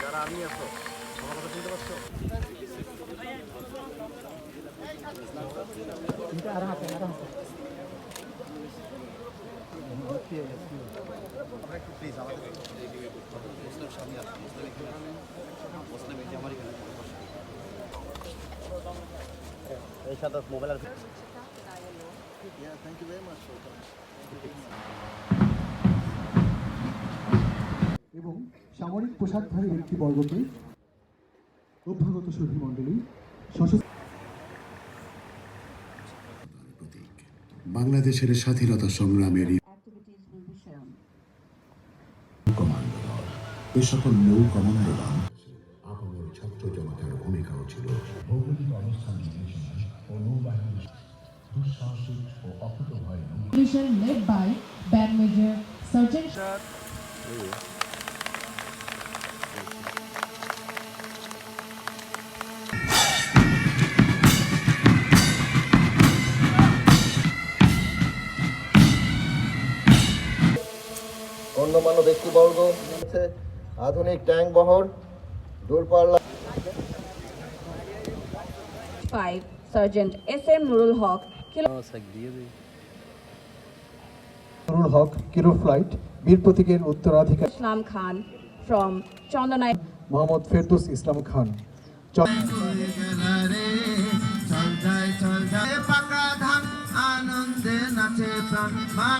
যারা আমি আছো আমার কথা শুনতে পাচ্ছ এই সাথে মোবাইল আর Yeah, thank you very much for coming. এবং সামরিক পোশাকধারী ব্যক্তিবর্গকে অভ্যাগত শহীদ মণ্ডলী সশস্ত্র বাংলাদেশের স্বাধীনতা সংগ্রামের. কমান্ডার এ সকল নৌ কমান্ডোরা আপামর ছাত্র জনতার ভূমিকাও ছিল ভৌগোলিক অবস্থান বিবেচনায় ও নৌবাহিনীর দুঃসাহসিক ও led by Band Major Sergeant গণ্যমান্য ব্যক্তিবর্গ আধুনিক ট্যাঙ্ক বহর দূরপাল্লা 5 Sergeant S.M. Nurul Haq, Kilo Nurul Haq কিরো flight বীর প্রতীকের উত্তরাধিকারী Chandanai. মোহাম্মদ ফেরদৌস ইসলাম খান আনন্দে নাচে প্রাণ